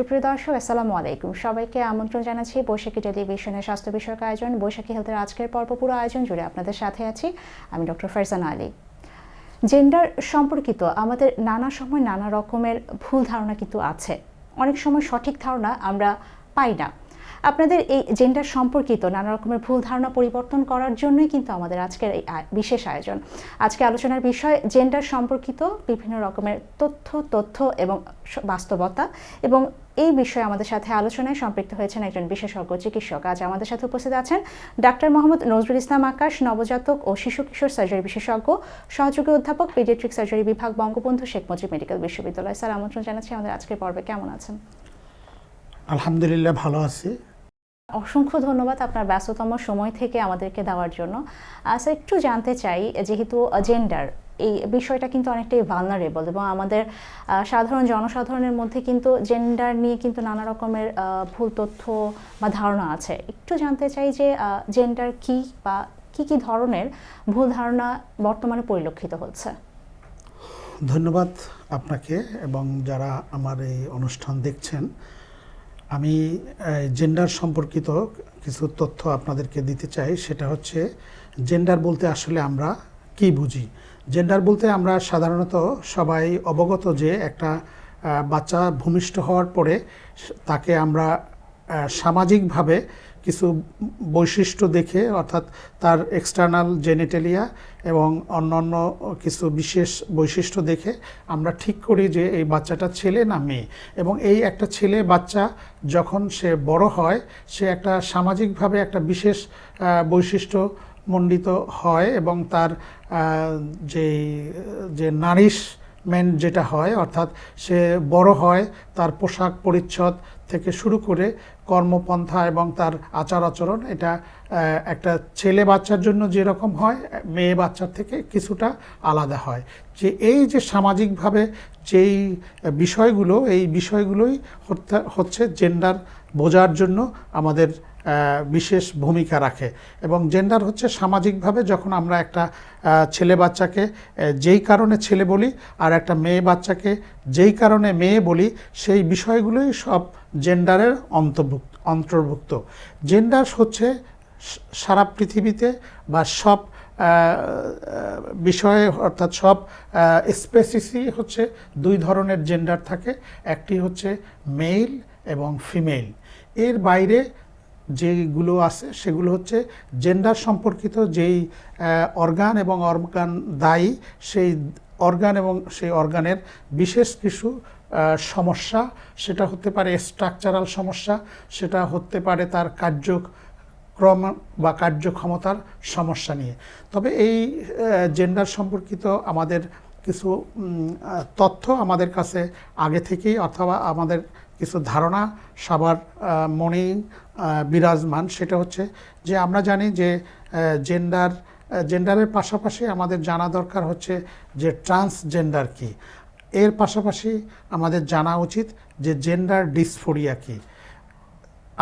সুপ্রিয় দর্শক, আসসালামু আলাইকুম। সবাইকে আমন্ত্রণ জানাচ্ছি বৈশাখী টেলিভিশনের স্বাস্থ্য বিষয়ক আয়োজন, বৈশাখী হেলথের আজকের পর্ব পুরো আয়োজন জুড়ে আপনাদের সাথে আছি আমি ডক্টর ফারজানা আলী। জেন্ডার সম্পর্কিত আমাদের নানা সময় নানা রকমের ভুল ধারণা কিন্তু আছে। অনেক সময় সঠিক ধারণা আমরা পাই না। আপনাদের এই জেন্ডার সম্পর্কিত নানা রকমের ভুল ধারণা পরিবর্তন করার জন্যই কিন্তু আমাদের আজকের এই বিশেষ আয়োজন। আজকে আলোচনার বিষয় জেন্ডার সম্পর্কিত বিভিন্ন রকমের তথ্য তথ্য এবং বাস্তবতা এবং এই বিষয়ে আমাদের সাথে আলোচনায় সম্পৃক্ত হয়েছেন একজন বিশেষজ্ঞ চিকিৎসক। আজ আমাদের সাথে উপস্থিত আছেন ডাক্তার মোহাম্মদ নজরুল ইসলাম আকাশ, নবজাতক ও শিশু কিশোর সার্জারি বিশেষজ্ঞ, সহযোগী অধ্যাপক পিডিয়াট্রিক সার্জারি বিভাগ বঙ্গবন্ধু শেখ মুজিব মেডিকেল বিশ্ববিদ্যালয়। স্যার, আমন্ত্রণ জানাচ্ছি আমাদের আজকের পর্বে। কেমন আছেন? আলহামদুলিল্লাহ, ভালো আছি। অসংখ্য ধন্যবাদ আপনার ব্যস্ততম সময় থেকে আমাদেরকে দেওয়ার জন্য। স্যার একটু জানতে চাই, যেহেতু জেন্ডার এই বিষয়টা কিন্তু অনেকটাই ভালনারেবল এবং আমাদের সাধারণ জনসাধারণের মধ্যে কিন্তু জেন্ডার নিয়ে কিন্তু নানা রকমের ভুল তথ্য বা ধারণা আছে। একটু জানতে চাই যে জেন্ডার কি বা কি কি ধরনের ভুল ধারণা বর্তমানে পরিলক্ষিত হচ্ছে? ধন্যবাদ আপনাকে এবং যারা আমার এই অনুষ্ঠান দেখছেন আমি জেন্ডার সম্পর্কিত কিছু তথ্য আপনাদেরকে দিতে চাই। সেটা হচ্ছে জেন্ডার বলতে আসলে আমরা কি বুঝি? জেন্ডার বলতে আমরা সাধারণত সবাই অবগত যে একটা বাচ্চা ভূমিষ্ঠ হওয়ার পরে তাকে আমরা সামাজিকভাবে কিছু বৈশিষ্ট্য দেখে, অর্থাৎ তার এক্সটার্নাল জেনেটেলিয়া এবং অন্যান্য কিছু বিশেষ বৈশিষ্ট্য দেখে আমরা ঠিক করি যে এই বাচ্চাটা ছেলে না মেয়ে। এবং এই একটা ছেলে বাচ্চা যখন সে বড় হয়, সে একটা সামাজিকভাবে একটা বিশেষ বৈশিষ্ট্য মণ্ডিত হয় এবং তার যেই, যে নারিশমেন্ট যেটা হয়, অর্থাৎ সে বড় হয়, তার পোশাক পরিচ্ছদ থেকে শুরু করে কর্মপন্থা এবং তার আচার আচরণ, এটা একটা ছেলে বাচ্চার জন্য যেরকম হয়, মেয়ে বাচ্চার থেকে কিছুটা আলাদা হয়। যে এই যে সামাজিকভাবে যেই বিষয়গুলো, এই বিষয়গুলোই হচ্ছে জেন্ডার বোঝার জন্য আমাদের বিশেষ ভূমিকা রাখে এবং জেন্ডার হচ্ছে সামাজিকভাবে যখন আমরা একটা ছেলে বাচ্চাকে যেই কারণে ছেলে বলি আর একটা মেয়ে বাচ্চাকে যেই কারণে মেয়ে বলি, সেই বিষয়গুলোই সব জেন্ডারের অন্তর্ভুক্ত অন্তর্ভুক্ত। জেন্ডার হচ্ছে সারা পৃথিবীতে বা সব বিষয়ে অর্থাৎ সব স্পেসিসই হচ্ছে দুই ধরনের জেন্ডার থাকে। একটি হচ্ছে মেল এবং ফিমেল এর বাইরে যেগুলো আছে সেগুলো হচ্ছে জেন্ডার সম্পর্কিত যেই অর্গান এবং অর্গান দায়ী, সেই অর্গান এবং সেই অর্গানের বিশেষ কিছু সমস্যা, সেটা হতে পারে স্ট্রাকচারাল সমস্যা, সেটা হতে পারে তার কার্যক্রম বা কার্যক্ষমতার সমস্যা নিয়ে। তবে এই জেন্ডার সম্পর্কিত আমাদের কিছু তথ্য আমাদের কাছে আগে থেকেই অথবা আমাদের কিছু ধারণা সবার মনেই বিরাজমান। সেটা হচ্ছে যে আমরা জানি যে জেন্ডার জেন্ডারের পাশাপাশি আমাদের জানা দরকার হচ্ছে যে ট্রান্সজেন্ডার কি। এর পাশাপাশি আমাদের জানা উচিত যে জেন্ডার ডিসফোরিয়া কি।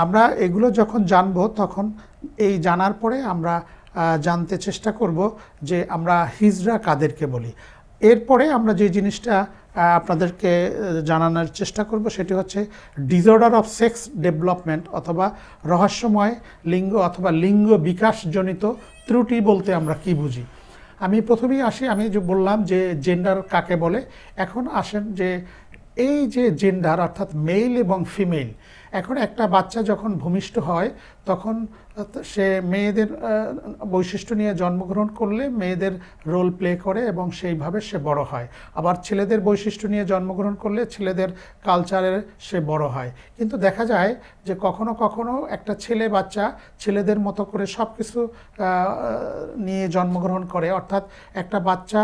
আমরা এগুলো যখন জানব তখন এই জানার পরে আমরা জানতে চেষ্টা করব যে আমরা হিজরা কাদেরকে বলি। এরপরে আমরা যে জিনিসটা আপনাদেরকে জানানোর চেষ্টা করব, সেটি হচ্ছে ডিজর্ডার অফ সেক্স ডেভেলপমেন্ট অথবা রহস্যময় লিঙ্গ অথবা লিঙ্গ বিকাশজনিত ত্রুটি বলতে আমরা কি বুঝি? আমি প্রথমেই আসি, আমি যে বললাম যে জেন্ডার কাকে বলে, এখন আসেন যে এই যে জেন্ডার অর্থাৎ মেল এবং ফিমেল এখন একটা বাচ্চা যখন ভূমিষ্ঠ হয়, তখন সে মেয়েদের বৈশিষ্ট্য নিয়ে জন্মগ্রহণ করলে মেয়েদের রোল প্লে করে এবং সেইভাবে সে বড় হয়। আবার ছেলেদের বৈশিষ্ট্য নিয়ে জন্মগ্রহণ করলে ছেলেদের কালচারে সে বড় হয়। কিন্তু দেখা যায় যে কখনো কখনো একটা ছেলে বাচ্চা ছেলেদের মতো করে সব কিছু নিয়ে জন্মগ্রহণ করে। অর্থাৎ একটা বাচ্চা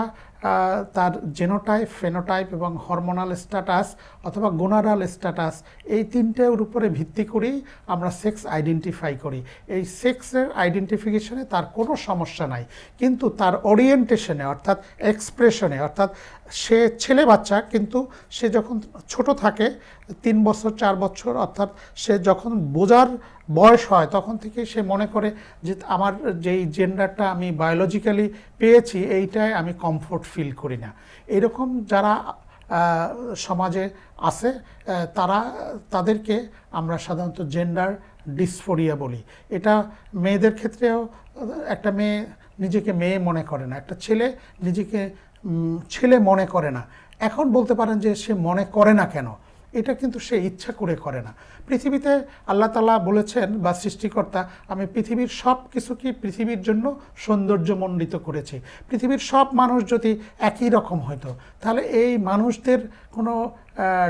তার জেনোটাইপ ফেনোটাইপ এবং হরমোনাল স্ট্যাটাস অথবা গোনারাল স্ট্যাটাস এই তিনটের উপরে ভিত্তি করেই আমরা সেক্স আইডেন্টিফাই করি। এই সেক্সের আইডেন্টিফিকেশনে তার কোনো সমস্যা নাই। কিন্তু তার ওরিয়েন্টেশনে অর্থাৎ এক্সপ্রেশনে অর্থাৎ সে ছেলে বাচ্চা, কিন্তু সে যখন ছোট থাকে, তিন বছর, চার বছর, অর্থাৎ সে যখন বোঝার বয়স হয়, তখন থেকে সে মনে করে যে আমার যেই জেন্ডারটা আমি বায়োলজিক্যালি পেয়েছি, এইটায় আমি কমফোর্ট ফিল করি না। এরকম যারা সমাজে আছে তারা, তাদেরকে আমরা সাধারণত জেন্ডার ডিসফোরিয়া বলি। এটা মেয়েদের ক্ষেত্রেও, একটা মেয়ে নিজেকে মেয়ে মনে করে না, একটা ছেলে নিজেকে ছেলে মনে করে না। এখন বলতে পারেন যে সে মনে করে না কেন, এটা কিন্তু সে ইচ্ছা করে করে না। পৃথিবীতে আল্লাহ তালা বলেছেন, বা সৃষ্টিকর্তা, আমি পৃথিবীর সব কিছুকে পৃথিবীর জন্য সৌন্দর্যমণ্ডিত করেছি। পৃথিবীর সব মানুষ যদি একই রকম হতো তাহলে এই মানুষদের কোনো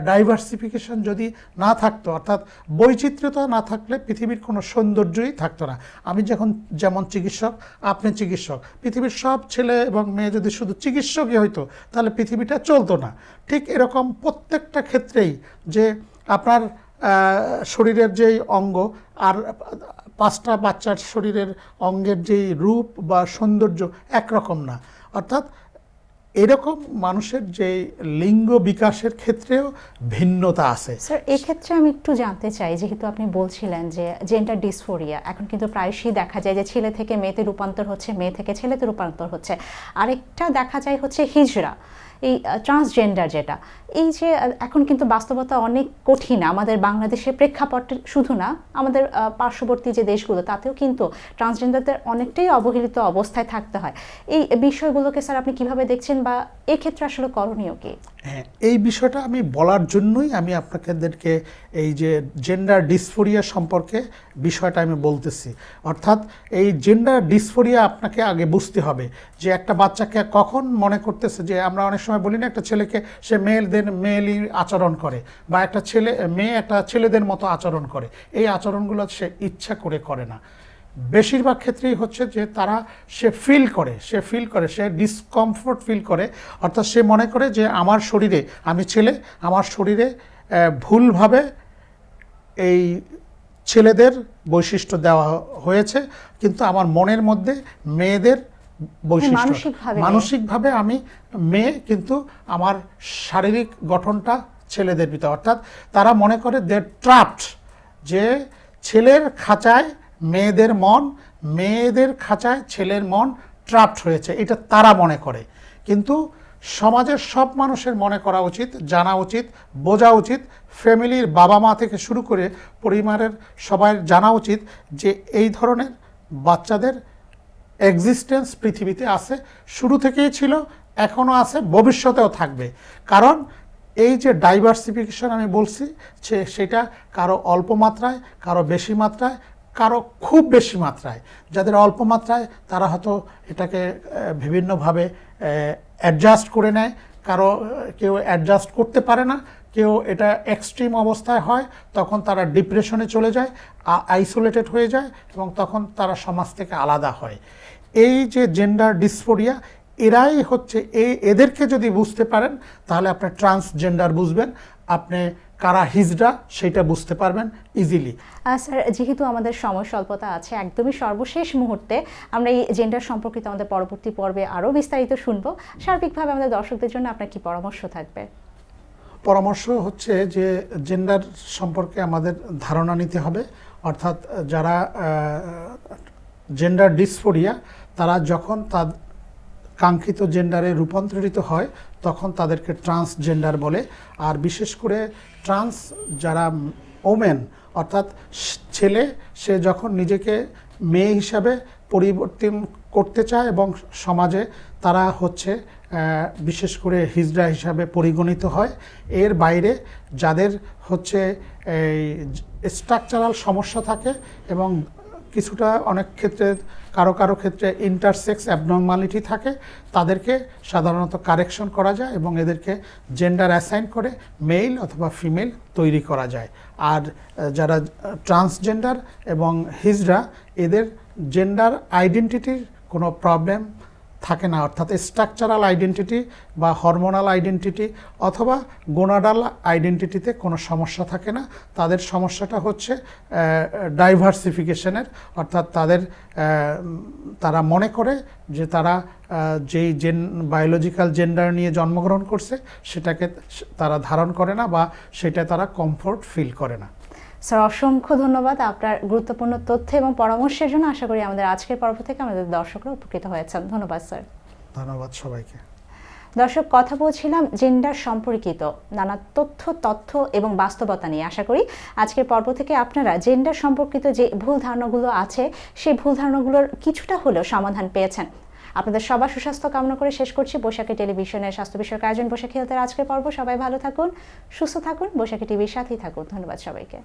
ডাইভার্সিফিকেশন যদি না থাকতো, অর্থাৎ বৈচিত্র্যতা না থাকলে পৃথিবীর কোনো সৌন্দর্যই থাকতো না। আমি যখন, যেমন চিকিৎসক, আপনি চিকিৎসক, পৃথিবীর সব ছেলে এবং মেয়ে যদি শুধু চিকিৎসকই হইতো, তাহলে পৃথিবীটা চলতো না। ঠিক এরকম প্রত্যেকটা ক্ষেত্রেই যে আপনার শরীরের যেই অঙ্গ আর পাঁচটা বাচ্চার শরীরের অঙ্গের যেই রূপ বা সৌন্দর্য একরকম না। অর্থাৎ এরকম মানুষের যে লিঙ্গ বিকাশের ক্ষেত্রেও ভিন্নতা আছে। স্যার এক্ষেত্রে আমি একটু জানতে চাই, যেহেতু আপনি বলছিলেন যে জেন্ডার ডিসফোরিয়া এখন কিন্তু প্রায়শই দেখা যায় যে ছেলে থেকে মেয়েতে রূপান্তর হচ্ছে, মেয়ে থেকে ছেলেতে রূপান্তর হচ্ছে। আরেকটা দেখা যায় হচ্ছে হিজড়া। এই ট্রান্সজেন্ডার যেটা, এই যে এখন কিন্তু বাস্তবতা অনেক কঠিন। আমাদের বাংলাদেশের প্রেক্ষাপটে শুধু না, আমাদের পার্শ্ববর্তী যে দেশগুলো, তাতেও কিন্তু ট্রান্সজেন্ডারদের অনেকটাই অবহেলিত অবস্থায় থাকতে হয়। এই বিষয়গুলোকে স্যার আপনি কীভাবে দেখছেন বা এক্ষেত্রে আসলে করণীয় কি? হ্যাঁ এই বিষয়টা আমি বলার জন্যই আমি আপনাদেরকে এই যে জেন্ডার ডিসফোরিয়া সম্পর্কে বিষয়টা আমি বলতেছি। অর্থাৎ এই জেন্ডার ডিসফোরিয়া আপনাকে আগে বুঝতে হবে যে একটা বাচ্চাকে কখন মনে করতেছে যে আমরা অনেক সময় বলি না, একটা ছেলেকে সে মেয়েদের, মেয়েলি আচরণ করে বা একটা ছেলে, মেয়ে একটা ছেলেদের মতো আচরণ করে। এই আচরণগুলো সে ইচ্ছা করে করে না। বেশিরভাগ ক্ষেত্রেই হচ্ছে যে তারা সে ফিল করে সে ফিল করে সে ডিসকমফোর্ট ফিল করে। অর্থাৎ সে মনে করে যে আমার শরীরে আমি ছেলে আমার শরীরে ভুলভাবে এই ছেলেদের বৈশিষ্ট্য দেওয়া হয়েছে কিন্তু আমার মনের মধ্যে মেয়েদের বৈশিষ্ট্য মানসিকভাবে আমি মেয়ে কিন্তু আমার শারীরিক গঠনটা ছেলেদের ভিতরে। অর্থাৎ তারা মনে করে দে ট্রাপড যে ছেলের খাঁচায় মেয়েদের মন, মেয়েদের খাঁচায় ছেলের মন ট্রাপড হয়েছে, এটা তারা মনে করে। কিন্তু সমাজের সব মানুষের মনে করা উচিত, জানা উচিত, বোঝা উচিত, ফ্যামিলির বাবা মা থেকে শুরু করে পরিবারের সবাই জানা উচিত যে এই ধরনের বাচ্চাদের এক্সিস্টেন্স পৃথিবীতে আছে, শুরু থেকেই ছিল এখনও আছে, ভবিষ্যতেও থাকবে। কারণ এই যে ডাইভার্সিফিকেশন আমি বলছি সেটা কারও অল্প মাত্রায়, কারও বেশি মাত্রায় কারও খুব বেশি মাত্রায়। যাদের অল্প মাত্রায়, তারা হয়তো এটাকে বিভিন্নভাবে অ্যাডজাস্ট করে নেয়। কারও কেউ অ্যাডজাস্ট করতে পারে না। কেউ এটা এক্সট্রিম অবস্থায় হয়, তখন তারা ডিপ্রেশনে চলে যায় আইসোলেটেড হয়ে যায় এবং তখন তারা সমাজ থেকে আলাদা হয়। এই যে জেন্ডার ডিসফোরিয়া এরাই হচ্ছে এই এদেরকে যদি বুঝতে পারেন, তাহলে আপনি ট্রান্সজেন্ডার বুঝবেন। আপনি কারা হিজড়া সেটা বুঝতে পারবেন ইজিলি স্যার যেহেতু আমাদের সময় স্বল্পতা আছে একদমই সর্বশেষ মুহূর্তে আমরা এই জেন্ডার সম্পর্কিত আমাদের পরবর্তী পর্বে আরও বিস্তারিত শুনব। সার্বিকভাবে আমাদের দর্শকদের জন্য আপনার কি পরামর্শ থাকবে? পরামর্শ হচ্ছে যে জেন্ডার সম্পর্কে আমাদের ধারণা নিতে হবে। অর্থাৎ যারা জেন্ডার ডিসফোরিয়া তারা যখন তার কাঙ্ক্ষিত জেন্ডারে রূপান্তরিত হয়, তখন তাদেরকে ট্রান্সজেন্ডার বলে। আর বিশেষ করে ট্রান্স যারা ওমেন অর্থাৎ ছেলে, সে যখন নিজেকে মেয়ে হিসাবে পরিবর্তন করতে চায় এবং সমাজে তারা হচ্ছে বিশেষ করে হিজড়া হিসাবে পরিগণিত হয়। এর বাইরে যাদের হচ্ছে এই স্ট্রাকচারাল সমস্যা থাকে এবং কিছুটা অনেক ক্ষেত্রে, কারও কারও ক্ষেত্রে ইন্টারসেক্স অ্যাবনর্মালিটি থাকে, তাদেরকে সাধারণত কারেকশন করা যায় এবং এদেরকে জেন্ডার অ্যাসাইন করে মেল অথবা ফিমেল তৈরি করা যায়। আর যারা ট্রান্সজেন্ডার এবং হিজরা এদের জেন্ডার আইডেন্টিটির কোনো প্রবলেম থাকে না, অর্থাৎ স্ট্রাকচারাল আইডেন্টিটি বা হরমোনাল আইডেন্টিটি অথবা গোনাডাল আইডেন্টিটিতে কোনো সমস্যা থাকে না। তাদের সমস্যাটা হচ্ছে ডাইভার্সিফিকেশনের অর্থাৎ তাদের তারা মনে করে যে তারা যেই জেন বায়োলজিক্যাল জেন্ডার নিয়ে জন্মগ্রহণ করছে, সেটাকে তারা ধারণ করে না বা সেটা তারা কমফোর্ট ফিল করে না। স্যার অসংখ্য ধন্যবাদ আপনার গুরুত্বপূর্ণ তথ্য এবং পরামর্শের জন্য। আশা করি আমাদের আজকের পর্ব থেকে আমাদের দর্শকরা উপকৃত হয়েছেন। ধন্যবাদ স্যার। ধন্যবাদ সবাইকে। দর্শক কথা বলছিলাম জেন্ডার সম্পর্কিত নানা তথ্য তথ্য এবং বাস্তবতা নিয়ে। আশা করি আজকের পর্ব থেকে আপনারা জেন্ডার সম্পর্কিত যে ভুল ধারণাগুলো আছে সেই ভুল ধারণাগুলোর কিছুটা হলেও সমাধান পেয়েছেন। আপনাদের সবার সুস্বাস্থ্য কামনা করে শেষ করছি। বৈশাখী টেলিভিশনের স্বাস্থ্য বিষয়ক আয়োজন বৈশাখী হেলথের আজকের পর্ব। সবাই ভালো থাকুন সুস্থ থাকুন বৈশাখী টিভির সাথেই থাকুন। ধন্যবাদ সবাইকে।